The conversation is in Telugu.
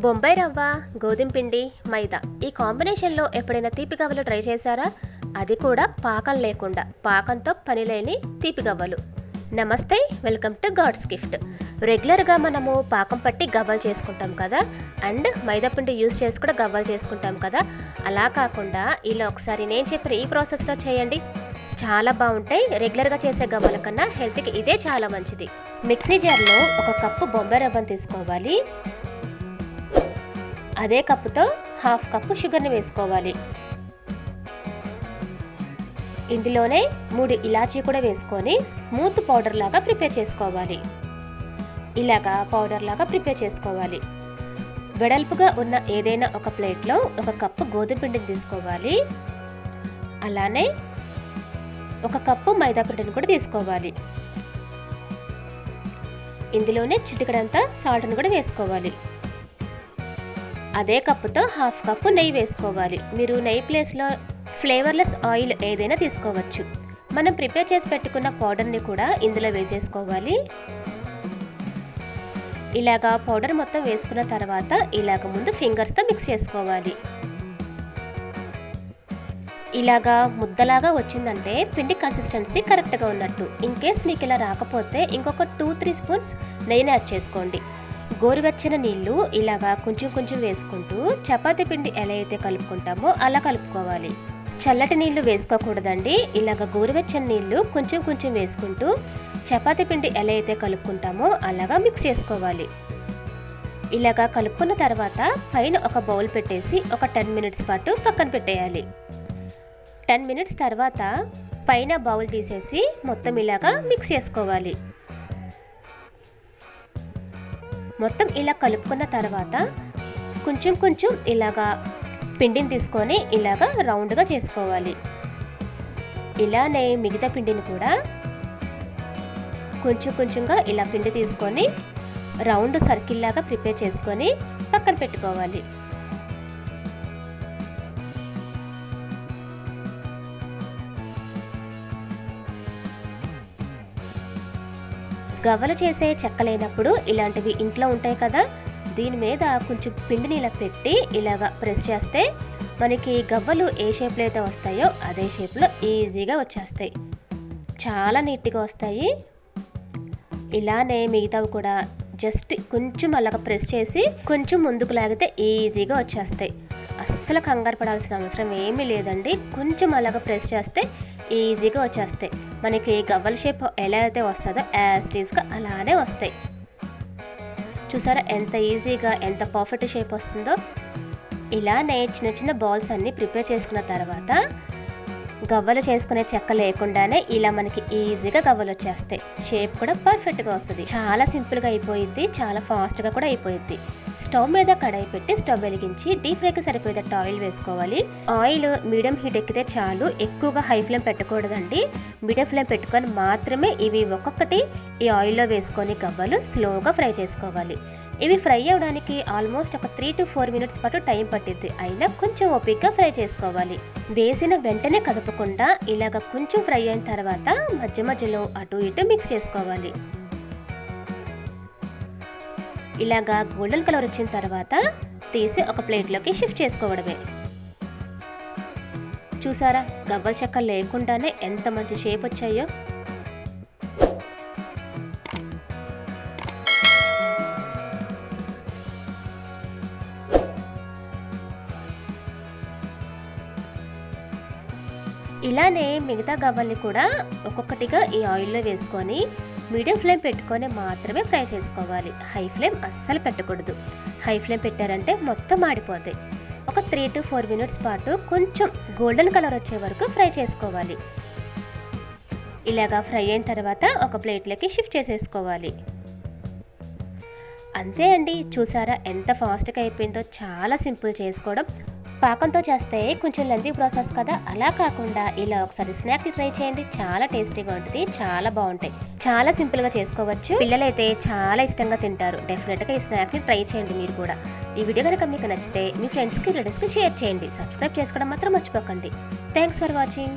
బొంబాయి రవ్వ గోధుమ పిండి మైదా ఈ కాంబినేషన్లో ఎప్పుడైనా తీపి గవ్వలు ట్రై చేశారా? అది కూడా పాకం లేకుండా పాకంతో పని లేని తీపి గవ్వలు. నమస్తే వెల్కమ్ టు గాడ్స్ గిఫ్ట్. రెగ్యులర్గా మనము పాకం పట్టి గవ్వలు చేసుకుంటాం కదా? అండ్ మైదా పిండి యూస్ చేసి కూడా గవ్వలు చేసుకుంటాం కదా? అలా కాకుండా ఇలా ఒకసారి నేను చెప్పిన ఈ ప్రాసెస్లో చేయండి. చాలా బాగుంటాయి. రెగ్యులర్గా చేసే గవ్వల కన్నా హెల్త్కి ఇదే చాలా మంచిది. మిక్సీ జార్లో ఒక కప్పు బొంబాయి రవ్వను తీసుకోవాలి. అదే కప్పుతో హాఫ్ కప్పు షుగర్ని వేసుకోవాలి. ఇందులోనే మూడు ఇలాచీ కూడా వేసుకొని స్మూత్ పౌడర్ లాగా ప్రిపేర్ చేసుకోవాలి. ఇలాగా పౌడర్ లాగా ప్రిపేర్ చేసుకోవాలి. వెడల్పుగా ఉన్న ఏదైనా ఒక ప్లేట్లో ఒక కప్పు గోధుమ పిండిని తీసుకోవాలి. అలానే ఒక కప్పు మైదా పిండిని కూడా తీసుకోవాలి. ఇందులోనే చిటికడంతా సాల్ట్ని కూడా వేసుకోవాలి. అదే కప్పుతో హాఫ్ కప్పు నెయ్యి వేసుకోవాలి. మీరు నెయ్యి ప్లేస్లో ఫ్లేవర్లెస్ ఆయిల్ ఏదైనా తీసుకోవచ్చు. మనం ప్రిపేర్ చేసి పెట్టుకున్న పౌడర్ని కూడా ఇందులో వేసేసుకోవాలి. ఇలాగా పౌడర్ మొత్తం వేసుకున్న తర్వాత ఇలాగ ముందు ఫింగర్స్తో మిక్స్ చేసుకోవాలి. ఇలాగా ముద్దలాగా వచ్చిందంటే పిండి కన్సిస్టెన్సీ కరెక్ట్గా ఉన్నట్టు. ఇన్ కేస్ మీకు ఇలా రాకపోతే ఇంకొక టూ త్రీ స్పూన్స్ నెయ్యిని యాడ్ చేసుకోండి. గోరువెచ్చని నీళ్ళు ఇలాగా కొంచెం కొంచెం వేసుకుంటూ చపాతీ పిండి ఎలా అయితే కలుపుకుంటామో అలా కలుపుకోవాలి. చల్లటి నీళ్ళు వేసుకోకూడదండి. ఇలాగ గోరువెచ్చని నీళ్ళు కొంచెం కొంచెం వేసుకుంటూ చపాతీ పిండి ఎలా అయితే కలుపుకుంటామో అలాగా మిక్స్ చేసుకోవాలి. ఇలాగా కలుపుకున్న తర్వాత పైన ఒక బౌల్ పెట్టేసి ఒక టెన్ మినిట్స్ పాటు పక్కన పెట్టేయాలి. టెన్ మినిట్స్ తర్వాత పైన బౌల్ తీసేసి మొత్తం ఇలాగా మిక్స్ చేసుకోవాలి. మొత్తం ఇలా కలుపుకున్న తర్వాత కొంచెం కొంచెం ఇలాగా పిండిని తీసుకొని ఇలాగా రౌండ్గా చేసుకోవాలి. ఇలానే మిగతా పిండిని కూడా కొంచెం కొంచెంగా ఇలా పిండి తీసుకొని రౌండ్ సర్కిల్ లాగా ప్రిపేర్ చేసుకొని పక్కన పెట్టుకోవాలి. గవ్వలు చేసే చెక్క లేనప్పుడు ఇలాంటివి ఇంట్లో ఉంటాయి కదా దీని మీద కొంచెం పిండిని ఇలా పెట్టి ఇలాగా ప్రెస్ చేస్తే మనకి గవ్వలు ఏ షేప్లో అయితే వస్తాయో అదే షేప్లో ఈజీగా వచ్చేస్తాయి. చాలా నీట్గా వస్తాయి. ఇలానే మిగతావి కూడా జస్ట్ కొంచెం అలాగ ప్రెస్ చేసి కొంచెం ముందుకు లాగితే ఈజీగా వచ్చేస్తాయి. అస్సలు కంగారు పడాల్సిన అవసరం ఏమీ లేదండి. కొంచెం అలాగ ప్రెస్ చేస్తే ఈజీగా వచ్చేస్తాయి. మనకి గవ్వల షేప్ ఎలా అయితే వస్తుందో యాస్టీస్గా అలానే వస్తాయి. చూసారా ఎంత ఈజీగా ఎంత పర్ఫెక్ట్ షేప్ వస్తుందో? ఇలానే చిన్న చిన్న బాల్స్ అన్నీ ప్రిపేర్ చేసుకున్న తర్వాత గవ్వలు చేసుకునే చెక్క లేకుండానే ఇలా మనకి ఈజీగా గవ్వలు వచ్చేస్తాయి. షేప్ కూడా పర్ఫెక్ట్గా వస్తుంది. చాలా సింపుల్గా అయిపోయింది చాలా ఫాస్ట్గా కూడా అయిపోయింది స్టవ్ మీద కడాయి పెట్టి స్టవ్ వెలిగించి డీప్ ఫ్రైకి సరిపోయేటట్టు ఆయిల్ వేసుకోవాలి. ఆయిల్ మీడియం హీట్ ఎక్కితే చాలు ఎక్కువగా హై ఫ్లేమ్ పెట్టకూడదండి. మీడియం ఫ్లేమ్ పెట్టుకొని మాత్రమే ఇవి ఒక్కొక్కటి ఈ ఆయిల్లో వేసుకొని గవ్వలు స్లోగా ఫ్రై చేసుకోవాలి. ఇవి ఫ్రై అవ్వడానికి ఆల్మోస్ట్ ఒక త్రీ టు ఫోర్ మినిట్స్ పాటు టైం పట్టిద్ది. అయినా కొంచెం ఓపిక్గా ఫ్రై చేసుకోవాలి. వేసిన వెంటనే కదపకుండా ఇలాగ కొంచెం ఫ్రై అయిన తర్వాత మధ్య మధ్యలో అటు ఇటు మిక్స్ చేసుకోవాలి. ఇలాగా గోల్డెన్ కలర్ వచ్చిన తర్వాత తీసి ఒక ప్లేట్లోకి షిఫ్ట్ చేసుకోవడమే. చూసారా? గవ్వల చెక్క లేకుండానే ఎంత మంచి షేప్ వచ్చాయో. ఇలానే మిగతా గవ్వల్ని కూడా ఒక్కొక్కటిగా ఈ ఆయిల్లో వేసుకొని మీడియం ఫ్లేమ్ పెట్టుకొని మాత్రమే ఫ్రై చేసుకోవాలి. హై ఫ్లేమ్ అస్సలు పెట్టకూడదు. హై ఫ్లేమ్ పెట్టారంటే మొత్తం మాడిపోతాయి ఒక త్రీ టు ఫోర్ మినిట్స్ పాటు కొంచెం గోల్డెన్ కలర్ వచ్చే వరకు ఫ్రై చేసుకోవాలి. ఇలాగా ఫ్రై అయిన తర్వాత ఒక ప్లేట్లోకి షిఫ్ట్ చేసేసుకోవాలి. అంతే అండి. చూసారా ఎంత ఫాస్ట్గా అయిపోయిందో. చాలా సింపుల్ చేసుకోవడం. పాకంతో చేస్తే కొంచెం లెంతీ ప్రాసెస్ కదా. అలా కాకుండా ఇలా ఒకసారి స్నాక్ ట్రై చేయండి. చాలా టేస్టీగా ఉంటుంది. చాలా బాగుంటాయి. చాలా సింపుల్గా చేసుకోవచ్చు. పిల్లలైతే చాలా ఇష్టంగా తింటారు. డెఫినెట్గా ఈ స్నాక్ని ట్రై చేయండి మీరు కూడా. ఈ వీడియో కనుక మీకు నచ్చితే మీ ఫ్రెండ్స్కి రిలేటివ్స్కి షేర్ చేయండి. సబ్స్క్రైబ్ చేసుకోవడం మాత్రం మర్చిపోకండి. Thanks for watching